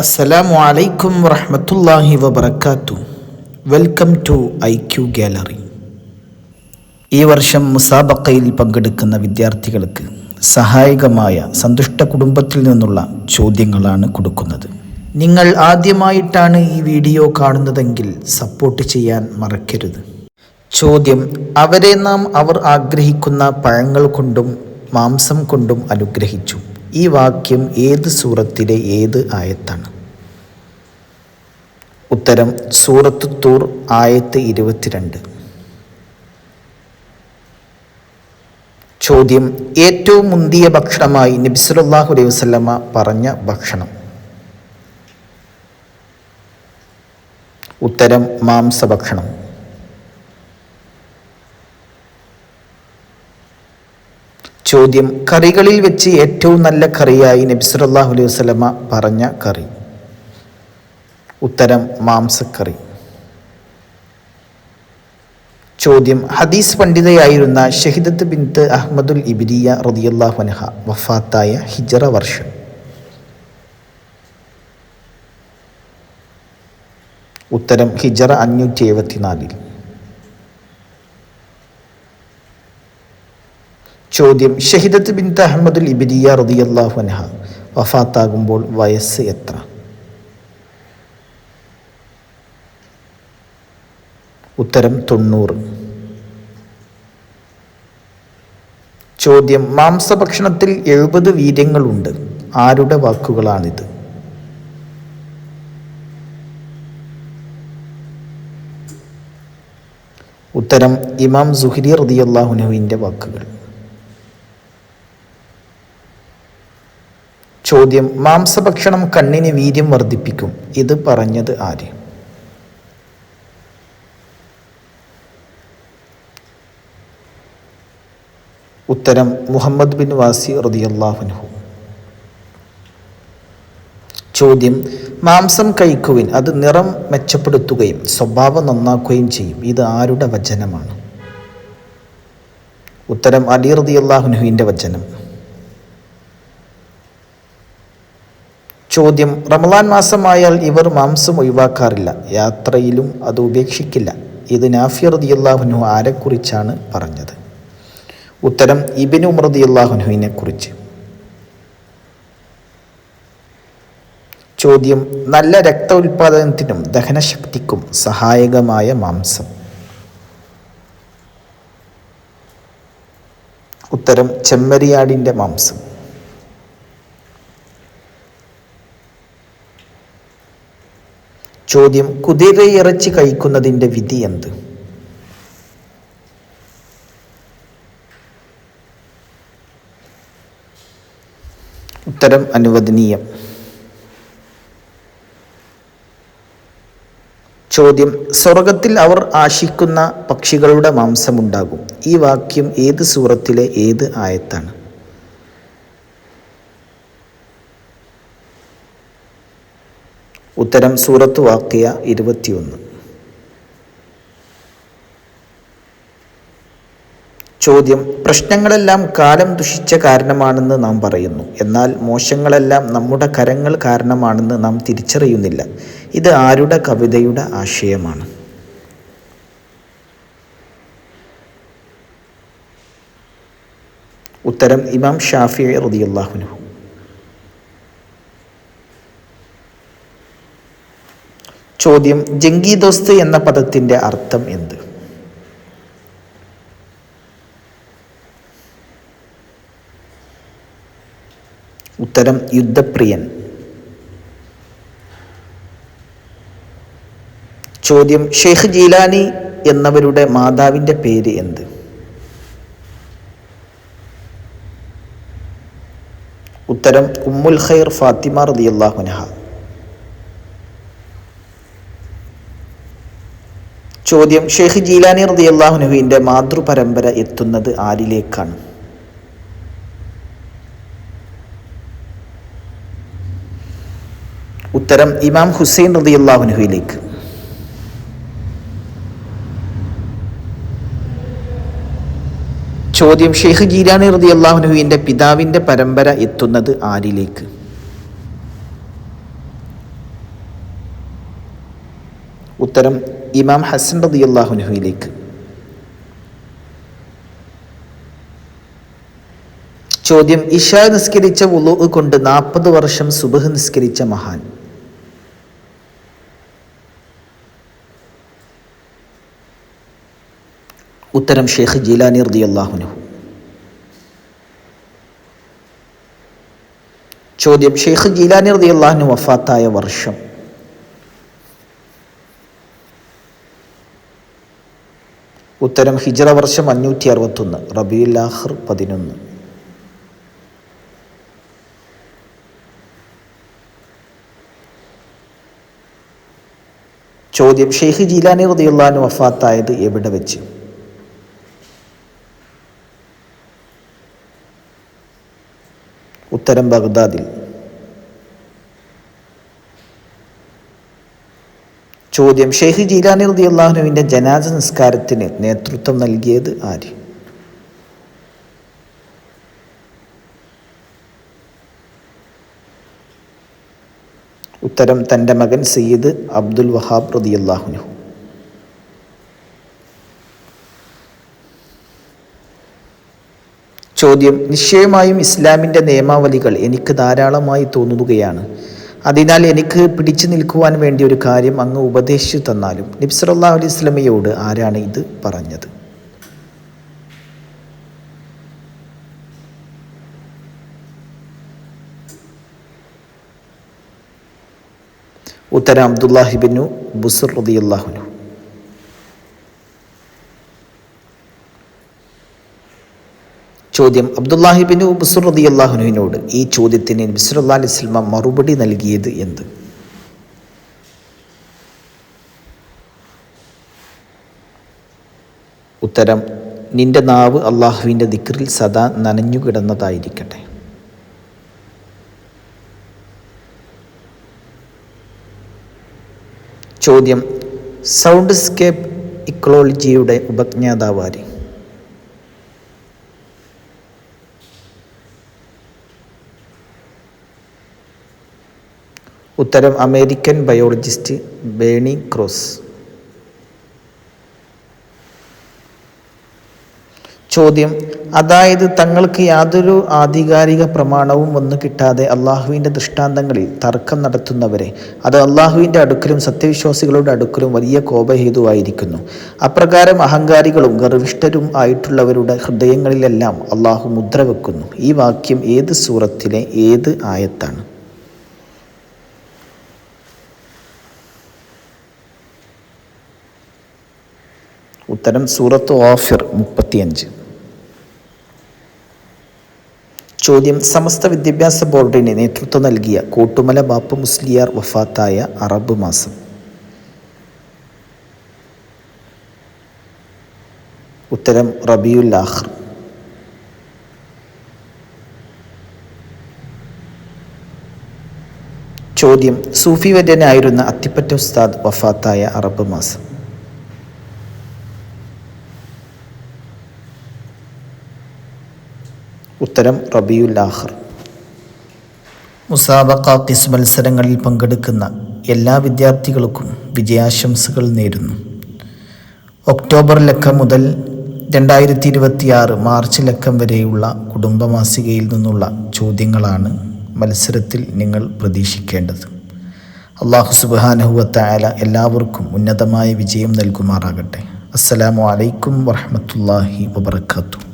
അസ്സലാമു അലൈക്കും വറഹമത്തല്ലാഹി വബർക്കാത്തു welcome to I Q gallery. ഈ വർഷം മുസാബക്കയിൽ പങ്കെടുക്കുന്ന വിദ്യാർത്ഥികൾക്ക് സഹായകമായ സന്തുഷ്ട കുടുംബത്തിൽ നിന്നുള്ള ചോദ്യങ്ങളാണ് കൊടുക്കുന്നത്. നിങ്ങൾ ആദ്യമായിട്ടാണ് ഈ വീഡിയോ കാണുന്നതെങ്കിൽ സപ്പോർട്ട് ചെയ്യാൻ മറക്കരുത്. ചോദ്യം അവരെ നാം അവർ ആഗ്രഹിക്കുന്ന പഴങ്ങൾ കൊണ്ടും മാംസം കൊണ്ടും അനുഗ്രഹിച്ചു. ഈ വാക്യം ഏത് സൂറത്തിലെ ഏത് ആയത്താണ്? ഉത്തരം സൂറത്ത് തൂർ ആയത്ത് ഇരുപത്തിരണ്ട്. ചോദ്യം ഏറ്റവും മുന്തിയ ഭക്ഷണമായി നബിസുലല്ലാഹു അലൈഹി വസല്ലമ പറഞ്ഞ ഭക്ഷണം. ഉത്തരം മാംസഭക്ഷണം. ചോദ്യം കറികളിൽ വെച്ച് ഏറ്റവും നല്ല കറിയായി നബി സല്ലല്ലാഹു അലൈഹി വസല്ലമ പറഞ്ഞ കറി. ഉത്തരം മാംസക്കറി. ചോദ്യം ഹദീസ് പണ്ഡിതയായിരുന്ന ഷഹിദത്ത് ബിൻത്ത് അഹമ്മദുൽ ഇബിരിയ റളിയല്ലാഹു അൻഹ വഫാത്തായ ഹിജറ വർഷം. ഉത്തരം ഹിജറ അഞ്ഞൂറ്റി എഴുപത്തിനാലിൽ. ചോദ്യം. ഷഹിദത്ത് ബിൻ അഹമ്മദുൽ ഇബിരിയ റളിയല്ലാഹു അൻഹ. വഫാത്താകുമ്പോൾ വയസ്സ് എത്ര? ഉത്തരം തൊണ്ണൂറ്. ചോദ്യം. മാംസഭക്ഷണത്തിൽ എഴുപത് വീര്യങ്ങളുണ്ട്. ആരുടെ വാക്കുകളാണിത്? ഉത്തരം. ഇമാം സുഹരി റതിയല്ലാഹുനുവിന്റെ വാക്കുകൾ. ചോദ്യം മാംസഭക്ഷണം കണ്ണിന് വീര്യം വർദ്ധിപ്പിക്കും. ഇത് പറഞ്ഞത് ആര്? ഉത്തരം മുഹമ്മദ് ബിൻ വാസി റതിയല്ലാഹുനഹു ചോദ്യം മാംസം കഴിക്കുവിൻ അത് നിറം മെച്ചപ്പെടുത്തുകയും സ്വഭാവം നന്നാക്കുകയും ചെയ്യും. ഇത് ആരുടെ വചനമാണ്? ഉത്തരം അലി റതിയല്ലാഹുനഹുവിന്റെ വചനം. ചോദ്യം. റമലാൻ മാസമായാൽ ഇവർ മാംസം ഒഴിവാക്കാറില്ല. യാത്രയിലും അത് ഉപേക്ഷിക്കില്ല. ഇത് നാഫിയ റതിയല്ലാഹുനു ആരെക്കുറിച്ചാണ് പറഞ്ഞത്? ഉത്തരം ഇബിൻ ഉമർ റതിയല്ലാഹുനുവിനെ കുറിച്ച്. ചോദ്യം നല്ല രക്ത ഉൽപാദനത്തിനും ദഹനശക്തിക്കും സഹായകമായ മാംസം. ഉത്തരം ചെമ്മരിയാടിന്റെ മാംസം. ചോദ്യം കുതിരയിറച്ചി കഴിക്കുന്നതിന്റെ വിധി എന്ത്? ഉത്തരം അനുവദനീയം. ചോദ്യം സ്വർഗത്തിൽ അവർ ആശിക്കുന്ന പക്ഷികളുടെ മാംസമുണ്ടാകും. ഈ വാക്യം ഏത് സൂറത്തിലെ ഏത് ആയത്താണ്? ഉത്തരം സൂറത്ത് വാക്കിയ ഇരുപത്തിയൊന്ന്. ചോദ്യം പ്രശ്നങ്ങളെല്ലാം കാലം ദുഷിച്ച കാരണമാണെന്ന് നാം പറയുന്നു. എന്നാൽ മോശങ്ങളെല്ലാം നമ്മുടെ കരങ്ങൾ കാരണമാണെന്ന് നാം തിരിച്ചറിയുന്നില്ല. ഇത് ആരുടെ കവിതയുടെ ആശയമാണ്? ഉത്തരം ഇമാം ഷാഫി റതിയല്ലാഹുനു ചോദ്യം ജംഗി ദോസ്ത് എന്ന പദത്തിന്റെ അർത്ഥം എന്ത്? ഉത്തരം യുദ്ധപ്രിയൻ. ചോദ്യം ഷെയ്ഖ് ജീലാനി എന്നവരുടെ മാതാവിന്റെ പേര് എന്ത്? ഉത്തരം ഉമ്മുൽ ഖൈർ ഫാത്തിമ റളിയല്ലാഹുനഹ ചോദ്യം ഷെയ്ഖ് ജീലാനി റളിയല്ലാഹുനഹുവിന്റെ മാതൃപരമ്പര എത്തുന്നത് ആരിലേക്കാണ്? ഉത്തരം ഇമാം ഹുസൈൻ റളിയല്ലാഹുനഹുവിലേക്ക് ചോദ്യം ഷെയ്ഖ് ജീലാനി റതി അള്ളാഹുനുഹുവിന്റെ പിതാവിന്റെ പരമ്പര എത്തുന്നത് ആരിലേക്ക്? ഉത്തരം ഇമാം ഹസൻ റതി അള്ളാഹുനുഹയിലേക്ക് ചോദ്യം ഇഷ നിസ്കരിച്ച ഉളു കൊണ്ട് നാൽപ്പത് വർഷം സുബഹ് നിസ്കരിച്ച മഹാൻ. ഉത്തരം ഷെയ്ഖ് ജീലാനി റതി അള്ളാഹുനുഹു ചോദ്യം ഷെയ്ഖ് ജീലാനി റതി വഫാത്തായ വർഷം. ഉത്തരം ഹിജറ വർഷം അഞ്ഞൂറ്റി അറുപത്തൊന്ന് റബിയുൽ ആഖിർ പതിനൊന്ന്. ചോദ്യം ഷെയ്ഖ് ജീലാനി റതിയുള്ളഹാന് വഫാത്തായത് എവിടെ വെച്ച്? ഉത്തരം ബഗ്ദാദിൽ. ചോദ്യം ഷെയ്ഖ് ജീലാനി റതി അള്ളാഹുനുവിന്റെ ജനാസ നിസ്കാരത്തിന് നേതൃത്വം നൽകിയത് ആര്? ഉത്തരം തന്റെ മകൻ സയ്യിദ് അബ്ദുൽ വഹാബ് റതി അള്ളാഹുനു ചോദ്യം നിശ്ചയമായും ഇസ്ലാമിന്റെ നിയമാവലികൾ എനിക്ക് ധാരാളമായി തോന്നുകയാണ്. അതിനാൽ എനിക്ക് പിടിച്ചു നിൽക്കുവാൻ വേണ്ടി ഒരു കാര്യം അങ്ങ് ഉപദേശിച്ചു തന്നാലും നിബ്സറല്ലാ അലൈഹി സ്വലമയോട് ആരാണ് ഇത് പറഞ്ഞത്? ഉത്തരം അബ്ദുല്ലാഹിബിനു ബുസുർ റദിയല്ലാഹുനു ചോദ്യം. അബ്ദുല്ലാഹിബിനു ബുസുർ അള്ളാഹുനുവിനോട് ഈ ചോദ്യത്തിന് ബിസുറല്ലാ അലൈഹി സ്വലമ മറുപടി നൽകിയത് എന്ത്? ഉത്തരം നിന്റെ നാവ് അള്ളാഹുവിന്റെ ദിക്റിൽ സദാ നനഞ്ഞുകിടന്നതായിരിക്കട്ടെ ചോദ്യം സൗണ്ട് സ്കേപ്പ് ഇക്കോളജിയുടെ ഉപജ്ഞാതാവാര് ഉത്തരം അമേരിക്കൻ ബയോളജിസ്റ്റ് ബേണി ക്രോസ്. ചോദ്യം അതായത് തങ്ങൾക്ക് യാതൊരു ആധികാരിക പ്രമാണവും ഒന്നും കിട്ടാതെ അള്ളാഹുവിന്റെ ദൃഷ്ടാന്തങ്ങളിൽ തർക്കം നടത്തുന്നവരെ അത് അള്ളാഹുവിന്റെ അടുക്കലും സത്യവിശ്വാസികളുടെ അടുക്കലും വലിയ കോപഹേതുവായിരിക്കുന്നു. അപ്രകാരം അഹങ്കാരികളും ഗർവിഷ്ഠരും ആയിട്ടുള്ളവരുടെ ഹൃദയങ്ങളിലെല്ലാം അള്ളാഹു മുദ്ര വെക്കുന്നു ഈ വാക്യം ഏത് സൂറത്തിലെ ഏത് ആയത്താണ്? ഉത്തരം സൂറത്ത് ഓഫിർ മുപ്പത്തിയഞ്ച്. ചോദ്യം സമസ്ത വിദ്യാഭ്യാസ ബോർഡിന് നേതൃത്വം നൽകിയ കൂട്ടുമല ബാപ്പ മുസ്ലിയാർ വഫാത്തായ അറബ് മാസം. ഉത്തരം റബിയുൽ ആഖർ. ചോദ്യം സൂഫി വര്യനായിരുന്ന അത്തിപ്പറ്റ ഉസ്താദ് വഫാത്തായ അറബ് മാസം. ഉത്തരം റബിയുൽ ആഖർ. മുസാബക്ക കിസ് മത്സരങ്ങളിൽ പങ്കെടുക്കുന്ന എല്ലാ വിദ്യാർത്ഥികൾക്കും വിജയാശംസകൾ നേരുന്നു. ഒക്ടോബർ ലക്കം മുതൽ രണ്ടായിരത്തി ഇരുപത്തിയാറ് മാർച്ച് ലക്കം വരെയുള്ള കുടുംബമാസികയിൽ നിന്നുള്ള ചോദ്യങ്ങളാണ് മത്സരത്തിൽ നിങ്ങൾ പ്രതീക്ഷിക്കേണ്ടത്. അള്ളാഹു സുബാനഹുവത്തായാല എല്ലാവർക്കും ഉന്നതമായ വിജയം നൽകുമാറാകട്ടെ. അസ്സലാമു അലൈക്കും വറഹമത്തല്ലാഹി വബർക്കാത്തു